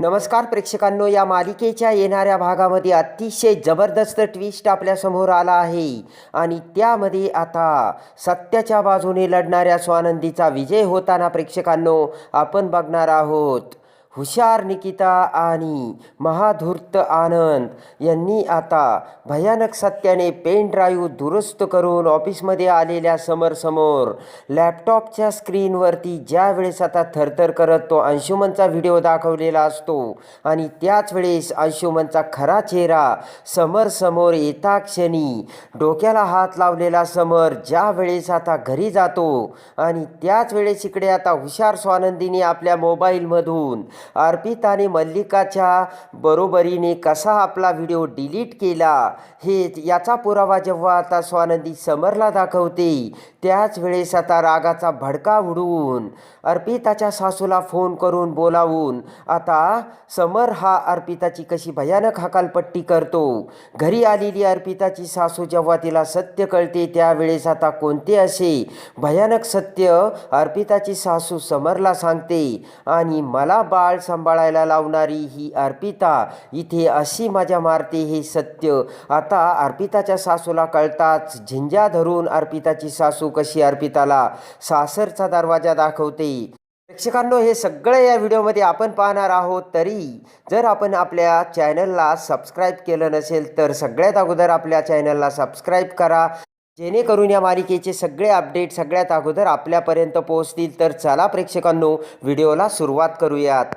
नमस्कार प्रेक्षकांनो या मालिकेच्या येणाऱ्या भागामध्ये अतिशय जबरदस्त ट्विस्ट आपल्यासमोर आला आहे. आणि त्यामध्ये आता सत्याच्या बाजूने लढणाऱ्या स्वानंदीचा विजय होताना प्रेक्षकांनो आपण बघणार आहोत. हुशार निकिता आणि महाधूर्त आनंद यांनी आता भयानक सत्याने पेन ड्राईव्ह दुरुस्त करून ऑफिसमध्ये आलेल्या समोर लॅपटॉपच्या स्क्रीनवरती ज्या वेळेस आता थरथर करत तो अंशुमनचा व्हिडिओ दाखवलेला असतो आणि त्याच वेळेस अंशुमनचा खरा चेहरा समर समोर येता क्षणी डोक्याला हात लावलेला समर ज्या वेळेस आता घरी जातो आणि त्याच वेळेस इकडे आता हुशार स्वानंदीने आपल्या मोबाईलमधून अर्पिताने मल्लिकाच्या बरोबरीने कसा आपला व्हिडिओ डिलीट केला हे याचा पुरावा जेव्हा आता स्वानंदी समरला दाखवते त्याच वेळेस आता रागाचा भडका उडवून अर्पिताच्या सासूला फोन करून बोलावून आता समर हा अर्पिताची कशी भयानक हकालपट्टी करतो. घरी आलेली अर्पिताची सासू जेव्हा तिला सत्य कळते त्यावेळेस आता कोणते असे भयानक सत्य अर्पिताची सासू समरला सांगते आणि मला बाळ सांभाळायला लावणारी ही अर्पिता. इथे अशी मजा मारते हे सत्य. आता अर्पिताच्या सासूला कळताच झिंजा धरून अर्पिताची सासू कशी अर्पिताला? सासरचा दरवाजा दाखवते. प्रेक्षकांनो हे सगळं या व्हिडिओमध्ये आपण पाहणार आहोत. तरी जर आपण आपल्या चॅनलला सबस्क्राईब केलं नसेल तर सगळ्यात अगोदर आपल्या चॅनलला सबस्क्राईब करा. जेणेकरून या मालिकेचे सगळे अपडेट सगळ्यात अगोदर आपल्यापर्यंत पोहोचतील. तर चला प्रेक्षकांनो व्हिडिओला सुरुवात करूयात.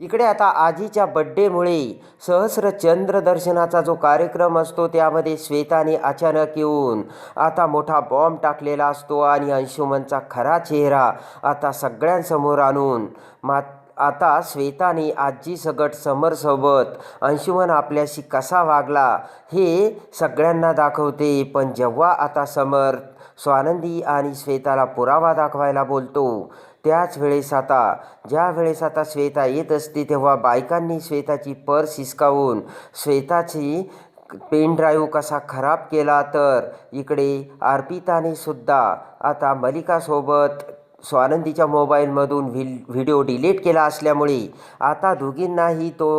इकडे आता आजीच्या बड्डेमुळे सहस्र चंद्र दर्शनाचा जो कार्यक्रम असतो त्यामध्ये श्वेताने अचानक येऊन आता मोठा बॉम्ब टाकलेला असतो आणि अंशुमनचा खरा चेहरा आता सगळ्यांसमोर आणून मा आता श्वेताने आजी सगट समरसोबत अंशुमन आपल्याशी कसा वागला हे सगळ्यांना दाखवते. पण जेव्हा आता समर स्वानंदी आणि श्वेताला पुरावा दाखवायला बोलतो त्याच वेळेस आता ज्या वेळेस आता श्वेता येत असते तेव्हा बायकांनी श्वेताची पर्स हिसकावून श्वेताची पेन ड्राईव्ह कसा खराब केला तर इकडे अर्पिताने सुद्धा आता मलिकासोबत स्वानंदीच्या मोबाईलमधून व्हि व्हिडिओ डिलीट केला असल्यामुळे आता दोघींनाही तो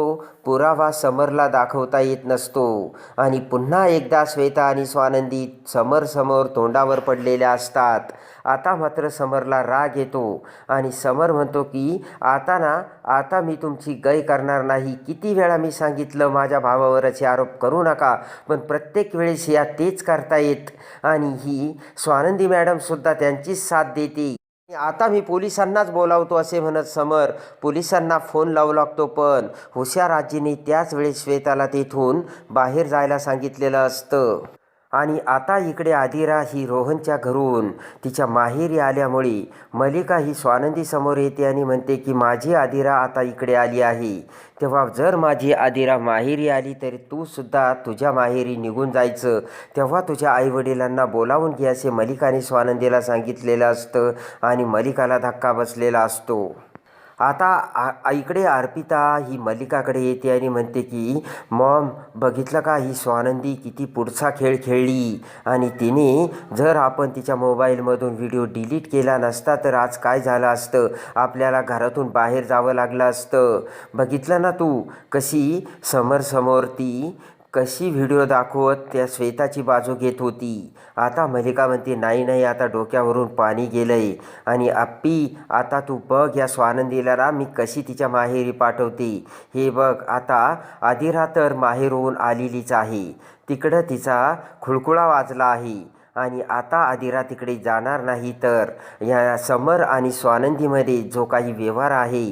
पुरावा समरला दाखवता येत नसतो. आणि पुन्हा एकदा श्वेता आणि स्वानंदी समरसमोर तोंडावर पडलेल्या असतात. आता मात्र समरला राग येतो आणि समर म्हणतो की आता ना आता मी तुमची गय करणार नाही. किती वेळा मी सांगितलं माझ्या भावावरचे आरोप करू नका पण प्रत्येक वेळेस या तेच करतायत आणि ही स्वानंदी मॅडमसुद्धा त्यांचीच साथ देते. आता मी पोलिसांनाच बोलावतो असे म्हणत समर. पोलिसांना फोन लावू लागतो पण हुशार आजीने त्याच वेळेस श्वेताला तेथून बाहेर जायला सांगितलेलं असतं. आणि आता इकडे आदिरा ही रोहनच्या घरून. तिच्या माहेरी आल्यामुळे मलिका ही स्वानंदीसमोर येते आणि म्हणते की माझी आदिरा आता इकडे आली आहे. तेव्हा जर माझी आदिरा माहेरी आली तरी तू सुद्धा तुझ्या माहेरी निघून जायचं. तेव्हा तुझ्या आईवडिलांना बोलावून घे असे मलिकाने स्वानंदीला सांगितलेलं असतं आणि मलिकाला धक्का बसलेला असतो. आता आ इकडे अर्पिता ही मल्लिकाकडे येते आणि म्हणते की मॉम बघितलं का ही स्वानंदी किती पुढचा खेळ खेळली? आणि तिने जर आपण तिच्या मोबाईलमधून व्हिडिओ डिलीट केला नसता तर आज काय झालं असतं? आपल्याला घरातून बाहेर जावं लागलं असतं. बघितलं ना तू कशी समोर ती कशी व्हिडिओ दाखवत? त्या श्वेताची बाजू घेत होती. आता मलिका म्हणते नाही नाही आता डोक्यावरून पाणी गेलंय. आणि आप्पी आता तू बघ या स्वानंदीला रा मी कशी तिच्या माहेरी पाठवते. हे बघ आता आदिरा तर माहेरहून आलेलीच आहे. तिकडं तिचा खुळकुळा वाजला आहे. आणि आता आदिरा तिकडे जाणार नाही तर या समर आणि स्वानंदीमध्ये जो काही व्यवहार आहे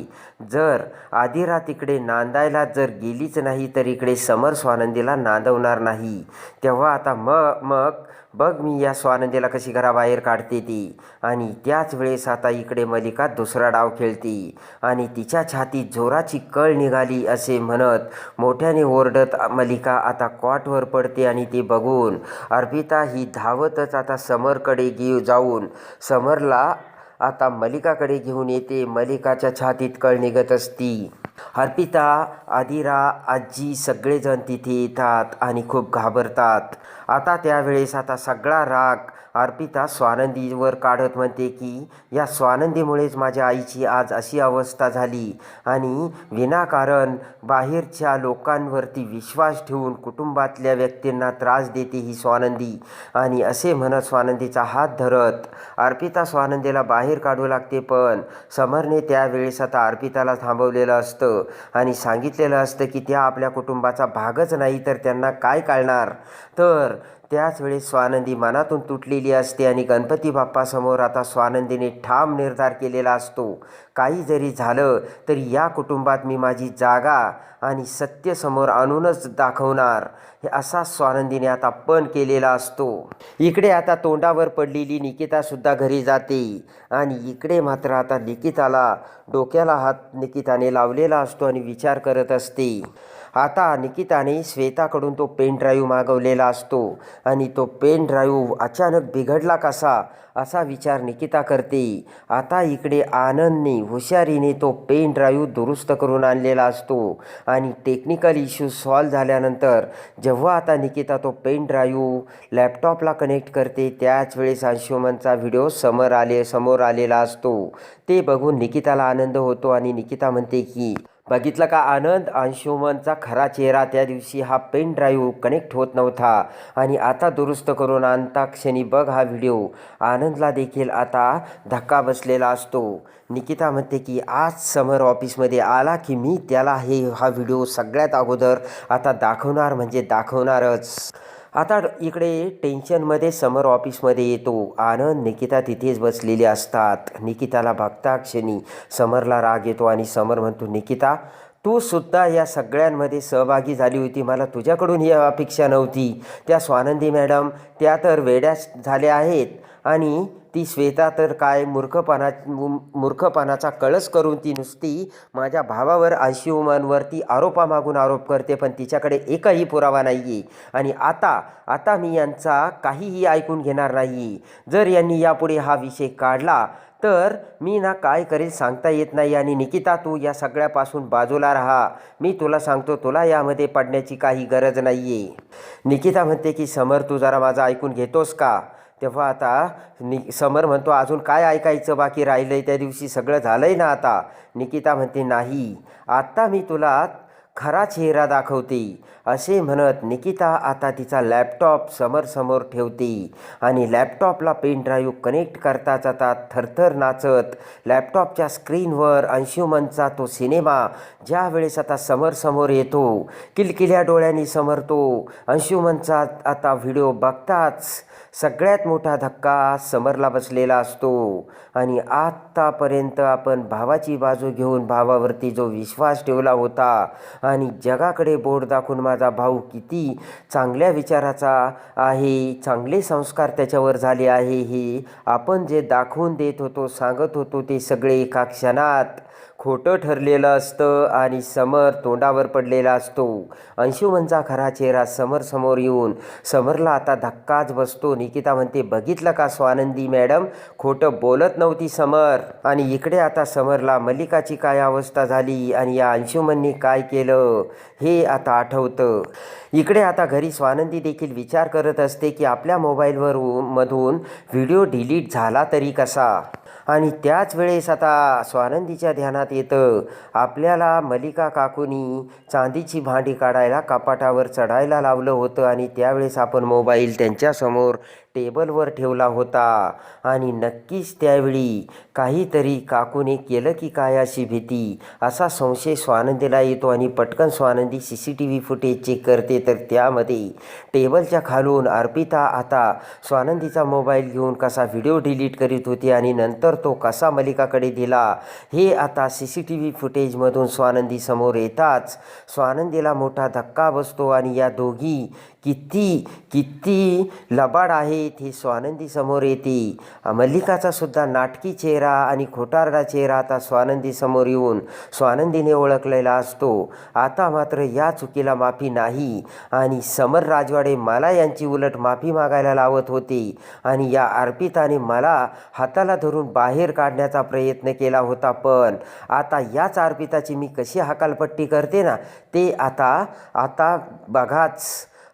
जर आदिरा तिकडे नांदायला जर गेलीच नाही तर इकडे समर स्वानंदीला नांदवणार नाही. तेव्हा आता मग मग बघ मी या स्वानंदीला कशी घराबाहेर काढते ती. आणि त्याच वेळेस आता इकडे मलिका दुसरा डाव खेळते. आणि तिच्या छातीत जोराची कळ निघाली असे म्हणत मोठ्याने ओरडत मलिका आता कॉटवर पडते आणि ते बघून अर्पिता ही धावतच आता समरकडे घेऊ जाऊन समरला आता मलिकाकडे घेऊन येते. मलिकाच्या छातीत कळ निघत असती. अर्पिता आदिरा आजी सगळेजण तिथे येतात आणि खूप घाबरतात. आता त्यावेळेस आता सगळा राग अर्पिता स्वानंदीवर काढत म्हणते की या स्वानंदीमुळेच माझ्या आईची आज अशी अवस्था झाली. आणि विनाकारण बाहेरच्या लोकांवरती विश्वास ठेवून कुटुंबातल्या व्यक्तींना त्रास देते ही स्वानंदी. आणि असे म्हणत स्वानंदीचा हात धरत अर्पिता स्वानंदीला बाहेर काढू लागते पण समरने त्यावेळेस आता अर्पिताला थांबवलेलं असतं. आणि सांगितलेलं असतं की त्या आपल्या कुटुंबाचा भागच नाही तर त्यांना काय कळणार? तर त्याच वेळेस स्वानंदी मनातून तुटलेली असते आणि गणपती बाप्पासमोर आता स्वानंदीने ठाम निर्धार केलेला असतो. काही जरी झालं तरी या कुटुंबात मी माझी जागा आणि सत्य समोर आणूनच दाखवणार हे असा स्वानंदीने आता पण केलेला असतो. इकडे आता तोंडावर पडलेली निकितासुद्धा घरी जाते आणि इकडे मात्र आता निकिताला डोक्याला हात निकिताने लावलेला असतो आणि विचार करत असते. आता निकिताने श्वेताकडून तो पेन ड्राईव्ह मागवलेला असतो. आणि तो पेन ड्राईव्ह अचानक बिघडला कसा? असा विचार निकिता करते. आता इकडे आनंदने हुशारीने तो पेन ड्राईव्ह दुरुस्त करून आणलेला असतो. आणि टेक्निकल इश्यू सॉल्व झाल्यानंतर जेव्हा आता निकिता तो पेन ड्राईव्ह लॅपटॉपला कनेक्ट करते त्याच वेळेस अंशुमनचा व्हिडिओ समोर आले समोर आलेला असतो. ते बघून निकिताला आनंद होतो आणि निकिता म्हणते की बघितलं का आनंद? अंशुमनचा खरा चेहरा त्या दिवशी हा पेन ड्राईव्ह कनेक्ट होत नव्हता. आणि आता दुरुस्त करून आणता क्षणी बघ हा व्हिडिओ. आनंदला देखील आता धक्का बसलेला असतो. निकिता म्हणते की आज समर ऑफिसमध्ये आला की मी त्याला हे हा व्हिडिओ सगळ्यात अगोदर आता दाखवणार म्हणजे दाखवणारच. आता इकडे टेन्शनमध्ये समर ऑफिसमध्ये येतो. आनंद निकिता तिथेच बसलेली असतात. निकिताला बघता क्षणी समरला राग येतो आणि समर म्हणतो निकिता तू सुद्धा या सगळ्यांमध्ये सहभागी झाली होती. मला तुझ्याकडून ही अपेक्षा नव्हती. त्या स्वानंदी मॅडम त्या तर वेड्याच झाल्या आहेत आणि ती श्वेता तर काय मूर्खपणा मूर्खपणाचा कळस करून ती नुसती माझ्या भावावर अंशुमनवरती आरोपामागून आरोप करते पण तिच्याकडे एकही पुरावा नाही आहे आणि आता आता मी यांचा काहीही ऐकून घेणार नाही. जर यांनी यापुढे हा विषय काढला तर मी ना काय करेल सांगता येत नाही. आणि निकिता तू या सगळ्यापासून बाजूला राहा. मी तुला सांगतो तुला यामध्ये पडण्याची काही गरज नाही आहे निकिता म्हणते की समर तू जरा माझं ऐकून घेतोस का? तेव्हा आता नि समर म्हणतो अजून काय ऐकायचं बाकी राहिलं आहे त्या दिवशी सगळं झालं आहे ना आता? निकिता म्हणते नाही. आत्ता मी तुला खरा चेहरा दाखवते. असे म्हणत निकिता आता तिचा लॅपटॉप समोरसमोर ठेवते आणि लॅपटॉपला पेन ड्राईव्ह कनेक्ट करता आता थरथर नाचत लॅपटॉपच्या स्क्रीनवर अंशुमनचा तो सिनेमा ज्या वेळेस आता समोरसमोर येतो किलकिल्या डोळ्यांनी समरतो. अंशुमनचा आता व्हिडिओ बघताच सगळ्यात मोठा धक्का समरला बसलेला असतो आणि आत्तापर्यंत आपण भावाची बाजू घेऊन भावावरती जो विश्वास ठेवला होता आणि जगाकडे बोट दाखवून माझा भाऊ किती चांगल्या विचाराचा आहे चांगले संस्कार त्याच्यावर झाले आहे हे आपण जे दाखवून देत होतो सांगत होतो ते सगळे एका क्षणात खोटं ठरलेलं असतं आणि समर तोंडावर पडलेला असतो. अंशुमनचा खरा चेहरा समोर येऊन समरला आता धक्काच बसतो. निकिता म्हणते बघितलं का स्वानंदी मॅडम? खोटं बोलत नव्हती समर. आणि इकडे आता समरला मल्लिकाची काय अवस्था झाली आणि या अंशुमनने काय केलं हे आता आठवतं. इकडे आता घरी स्वानंदी देखील विचार करत असते की आपल्या मोबाईलवर मधून व्हिडिओ डिलीट झाला तरी कसा? आणि त्याच वेळेस आता स्वानंदीच्या ध्यानात येतं आपल्याला मलिका काकूनी चांदीची भांडी काढायला कपाटावर चढायला लावलं होतं आणि त्यावेळेस आपण मोबाईल त्यांच्यासमोर टेबलवर ठेवला होता. आणि नक्कीच त्यावेळी काहीतरी काकूने केलं की काय अशी भीती? असा संशय स्वानंदीला येतो आणि पटकन Swanandi C C T V footage check करते. तर त्यामध्ये टेबलच्या खालून अर्पिता आता स्वानंदीचा मोबाईल घेऊन कसा व्हिडिओ डिलीट करीत होती आणि नंतर तो कसा मलिकाकडे दिला? हे आता सी सी टी व्ही फुटेजमधून स्वानंदी समोर येताच स्वानंदीला मोठा धक्का बसतो आणि या दोघी किती किती लबाड आहेत हे स्वानंदी समोर येते. मल्लिकाचा सुद्धा नाटकी चेहरा आणि खोटारडा चेहरा आता स्वानंदी समोर येऊन स्वानंदीने ओळखलेला असतो. आता मात्र या चुकीला माफी नाही. आणि समर राजवाडे मला यांची उलट माफी मागायला लावत होते आणि या अर्पिताने मला हाताला धरून बाहेर काढण्याचा प्रयत्न केला होता पण आता याच अर्पिताची मी कशी हकालपट्टी करते ना? ते आता आता बघाच.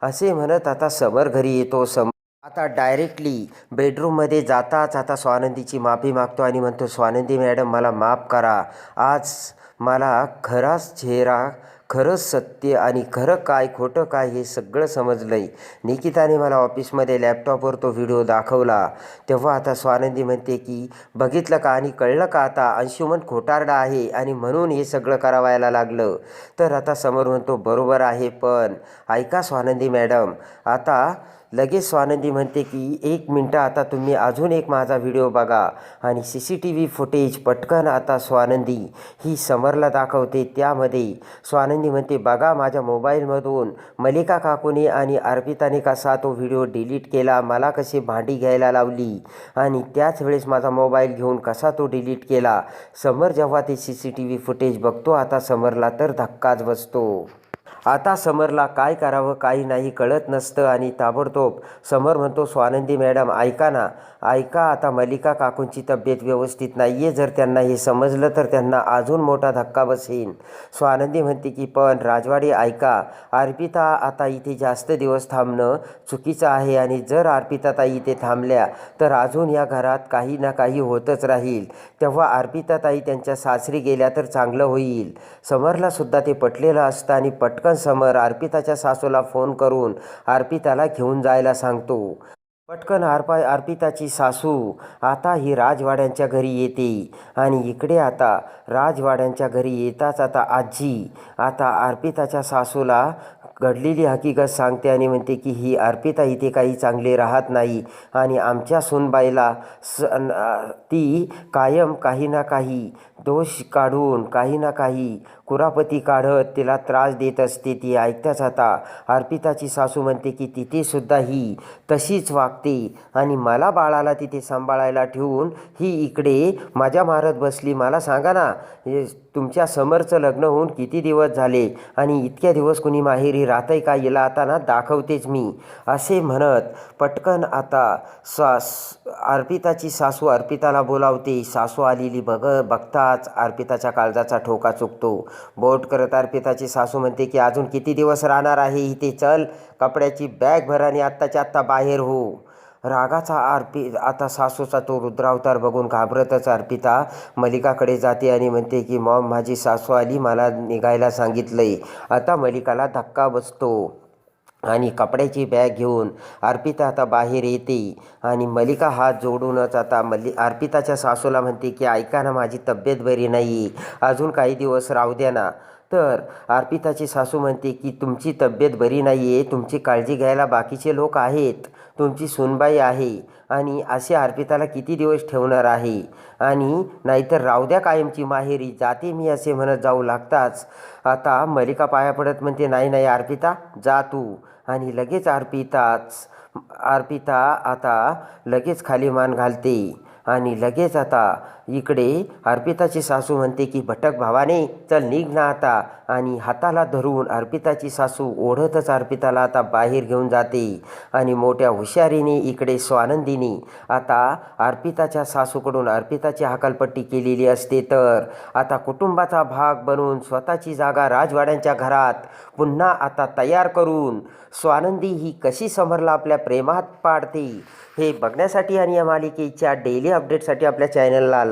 असे म्हणत आता समर घरी येतो. सम आता डायरेक्टली बेडरूममध्ये जाताच आता स्वानंदीची माफी मागतो आणि म्हणतो स्वानंदी मॅडम मला माफ करा. आज मला खराच चेहरा खरंच सत्य आणि खरं काय खोटं काय हे सगळं समजलं आहे निकिताने मला ऑफिसमध्ये लॅपटॉपवर तो व्हिडिओ दाखवला. तेव्हा आता स्वानंदी म्हणते की बघितलं का आणि कळलं का आता? अंशुमन खोटारडा आहे आणि म्हणून हे सगळं करावायला लागलं. तर आता समोर म्हणतो बरोबर आहे पण ऐका स्वानंदी मॅडम आता लगेच स्वानंदी म्हणते की एक मिनटं आता तुम्ही अजून एक माझा व्हिडिओ बघा. आणि C C T V footage पटकन आता स्वानंदी ही समरला दाखवते त्यामध्ये. स्वानंदी म्हणते बघा माझ्या मोबाईलमधून मलिका काकूने आणि अर्पिताने कसा तो व्हिडिओ डिलीट केला मला कशी भांडी घ्यायला लावली आणि त्याच वेळेस माझा मोबाईल घेऊन कसा तो डिलीट केला. समर जेव्हा ते C C T V footage बघतो आता समरला तर धक्काच बसतो. आता समरला काय करावं काही नाही कळत नसतं आणि ताबडतोब समर म्हणतो स्वानंदी मॅडम ऐका ना. ऐका आता मलिका काकूंची तब्येत व्यवस्थित नाही आहे जर त्यांना हे समजलं तर त्यांना अजून मोठा धक्का बसेल स्वानंदी म्हणते की पण राजवाडी ऐका. अर्पिता आता इथे जास्त दिवस थांबणं चुकीचं आहे आणि जर अर्पिताताई इथे थांबल्या तर अजून या घरात काही ना काही होतच राहील. तेव्हा अर्पिताताई त्यांच्या सासरी गेल्या तर चांगलं होईल. समरलासुद्धा ते पटलेलं असतं आणि पटकन समर अर्पिताच्या सासूला फोन करून अर्पिताला घेऊन जायला सांगतो. पटकन आरपा अर्पिताची सासू आता ही राजवाड्यांच्या घरी येते. आणि इकडे आता राजवाड्यांच्या घरी येताच आता आजी आता अर्पिताच्या सासूला घडलेली हकीकत सांगते आणि म्हणते की ही अर्पिता इथे काही चांगले राहत नाही आणि आमच्या सुनबाईला स ती कायम काही ना काही दोष काढून काही ना काही कुरापती काढत तिला त्रास देत असते ती ऐकताच आता. अर्पिताची सासू म्हणते की तिथे सुद्धा ही तशीच वागते आणि मला बाळाला तिथे सांभाळायला ठेवून ही इकडे माझ्या मारत बसली. मला सांगा ना तुमच्या समरचं लग्न होऊन किती दिवस झाले आणि इतक्या दिवस कुणी माहेरी राहतंय का? हिला आता ना दाखवतेच मी. असे म्हणत पटकन आता सास अर्पिताची सासू अर्पिताला बोलावते. सासू आलेली बघ बघता बघताच अर्पिताच्या काळजाचा ठोका चुकतो. बोट करत अर्पिताची सासू म्हणते की अजून किती दिवस राहणार आहे इथे? चल कपड्याची बॅग भर आणि आत्ताच्या आत्ता बाहेर हो. रागाचा अर्पी आता सासूचा तो रुद्रावतार बघून घाबरतच अर्पिता मलिकाकडे जाते आणि म्हणते की मॉम माझी सासू आली मला निघायला सांगितलंय. आता मलिकाला धक्का बसतो. आणि कपड्याची बॅग घेऊन अर्पिता आता बाहेर येते. आणि मलिका हात जोडूनच आता मल्ली अर्पिताच्या सासूला म्हणते की ऐका ना माझी तब्येत बरी नाही. अजून काही दिवस राहू द्या ना. तर अर्पिताची सासू म्हणते की तुमची तब्येत बरी नाही आहे तुमची काळजी घ्यायला बाकीचे लोक आहेत. तुमची सुनबाई आहे आणि असे अर्पिताला किती दिवस ठेवणार आहे? आणि नाहीतर राहू द्या कायमची माहेरी जाते मी असे म्हणत जाऊ लागताच. आता मलिका पाया पडत म्हणते नाही नाही अर्पिता जा तू. आणि लगेच अर्पिताच अर्पिता आता लगेच खाली मान घालते. आणि लगेच आता इकडे अर्पिताची सासू म्हणते की भटक भावाने चल निघ ना आता. आणि हाताला धरून अर्पिताची सासू ओढतच अर्पिताला आता बाहेर घेऊन जाते. आणि मोठ्या हुशारीने इकडे स्वानंदीने आता अर्पिताच्या सासूकडून अर्पिताची हकालपट्टी केलेली असते तर. आता कुटुंबाचा भाग बनवून स्वतःची जागा राजवाड्यांच्या घरात पुन्हा आता तयार करून स्वानंदी ही कशी समरला आपल्या प्रेमात पाडते हे बघण्यासाठी आणि या मालिकेच्या डेली अपडेटसाठी आपल्या चॅनलला